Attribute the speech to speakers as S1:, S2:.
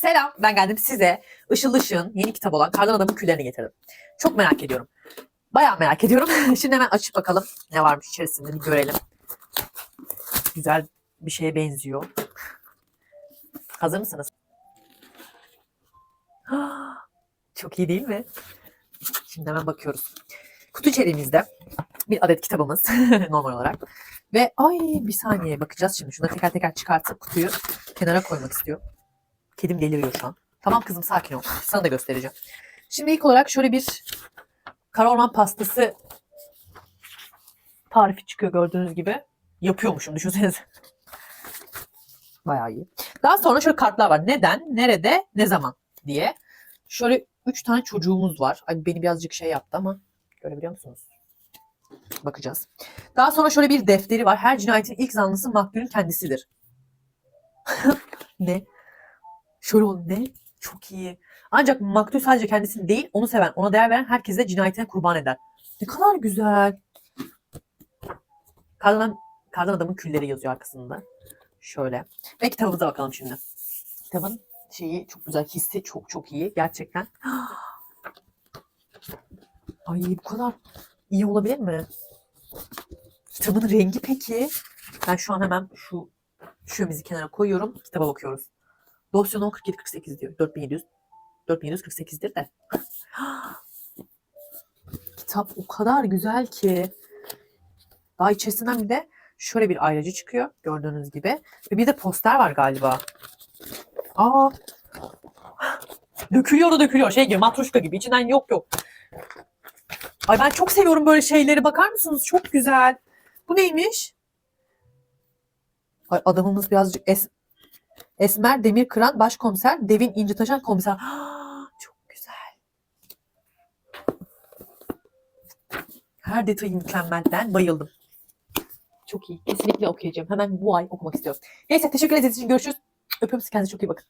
S1: Selam, ben geldim size Işıl Işık'ın yeni kitap olan Kardan Adam'ın küllerini getirdim. Çok merak ediyorum. Bayağı merak ediyorum. Şimdi hemen açıp bakalım ne varmış içerisinde bir görelim. Güzel bir şeye benziyor. Hazır mısınız? Çok iyi değil mi? Şimdi hemen bakıyoruz. Kutu içeriğimizde bir adet kitabımız normal olarak. Ve ay bir saniye bakacağız şimdi. Şunları teker teker çıkartıp kutuyu kenara koymak istiyorum. Kedim deliriyor şu an. Tamam kızım sakin ol. Sana da göstereceğim. Şimdi ilk olarak şöyle bir kara orman pastası tarifi çıkıyor gördüğünüz gibi. Yapıyormuşum düşünsenize. Bayağı iyi. Daha sonra şöyle kartlar var. Neden, nerede, ne zaman diye. Şöyle üç tane çocuğumuz var. Ay beni birazcık şey yaptı ama görebiliyor musunuz? Bakacağız. Daha sonra şöyle bir defteri var. Her cinayetin ilk zanlısı maktulün kendisidir. ne? Şöyle ne? Çok iyi. Ancak maktul sadece kendisini değil, onu seven, ona değer veren herkese cinayetine kurban eder. Ne kadar güzel. Kardan, kardan adamın külleri yazıyor arkasında. Şöyle. Ve kitabımıza bakalım şimdi. Kitabın şeyi çok güzel. Hissi çok çok iyi. Gerçekten. Ay bu kadar iyi olabilir mi? Kitabın rengi peki? Ben şu an hemen şu şömizi kenara koyuyorum. Kitaba bakıyoruz. Dosya no 4748 diyor. 4700. 4748'dir de. Kitap o kadar güzel ki. Daha içerisinden bir de şöyle bir ayracı çıkıyor. Gördüğünüz gibi. Ve bir de poster var galiba. Aa. Dökülüyor da dökülüyor. Şey gibi matruşka gibi. İçinden yok yok. Ay ben çok seviyorum böyle şeyleri. Bakar mısınız? Çok güzel. Bu neymiş? Ay adamımız birazcık es Esmer Demir Kıran Başkomiser, Devin İncitaşan Komiser. Çok güzel. Her detayı mükemmel. Ben bayıldım. Çok iyi. Kesinlikle okuyacağım. Hemen bu ay okumak istiyorum. Neyse teşekkür ederiz görüşürüz. Öpüyorum sizi. Kendinize çok iyi bakın.